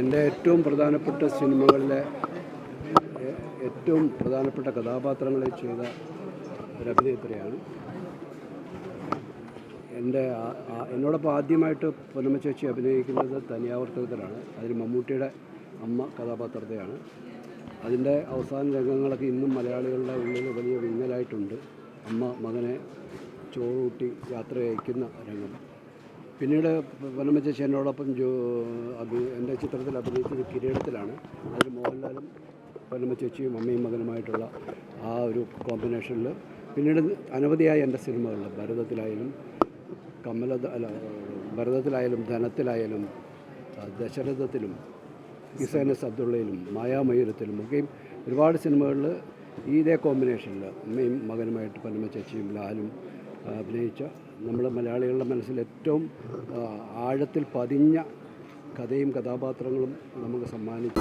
എന്റെ ഏറ്റവും പ്രധാനപ്പെട്ട സിനിമകളിലെ ഏറ്റവും പ്രധാനപ്പെട്ട കഥാപാത്രങ്ങളെ ചെയ്ത ഒരു അഭിനേത്രിയാണ് എന്റെ എന്നോടൊപ്പം ആദ്യമായിട്ട് പൊന്നമ്മ ചേച്ചി അഭിനയിക്കുന്നത് തനിയാവർത്തനത്തിലാണ് അതിൽ മമ്മൂട്ടിയുടെ അമ്മ കഥാപാത്രത്തെയാണ്. അതിന്റെ അവസാന രംഗങ്ങളൊക്കെ ഇന്നും മലയാളികളുടെ ഉള്ളിൽ വലിയ വിങ്ങലായിട്ടുണ്ട്. അമ്മ മകനെ ചോറൂട്ടി യാത്ര അയക്കുന്ന രംഗം. പിന്നീട് പൊന്നമ്മ ജോ അഭി എന്റെ ചിത്രത്തിൽ അഭിനയിച്ചത് കിരീടത്തിലാണ്. അതിൽ മോഹൻലാലും പൊന്നമ്മ അമ്മയും മകനുമായിട്ടുള്ള ആ ഒരു കോമ്പിനേഷനിൽ പിന്നീട് അനവധിയായ എന്റെ സിനിമകളിൽ ഭരതത്തിലായാലും കമല അല്ല ഭരതത്തിലായാലും ധനത്തിലായാലും ദശരഥത്തിലും ഇസൈനസ് അബ്ദുള്ളയിലും മായാമയൂരത്തിലും ഒക്കെയും ഒരുപാട് സിനിമകളിൽ ഇതേ കോമ്പിനേഷനിൽ അമ്മയും മകനുമായിട്ട് പന്നമ്മ ലാലും അഭിനയിച്ച നമ്മുടെ മലയാളികളുടെ മനസ്സിൽ ഏറ്റവും ആഴത്തിൽ പതിഞ്ഞ കഥയും കഥാപാത്രങ്ങളും നമുക്ക് സമ്മാനിച്ചു.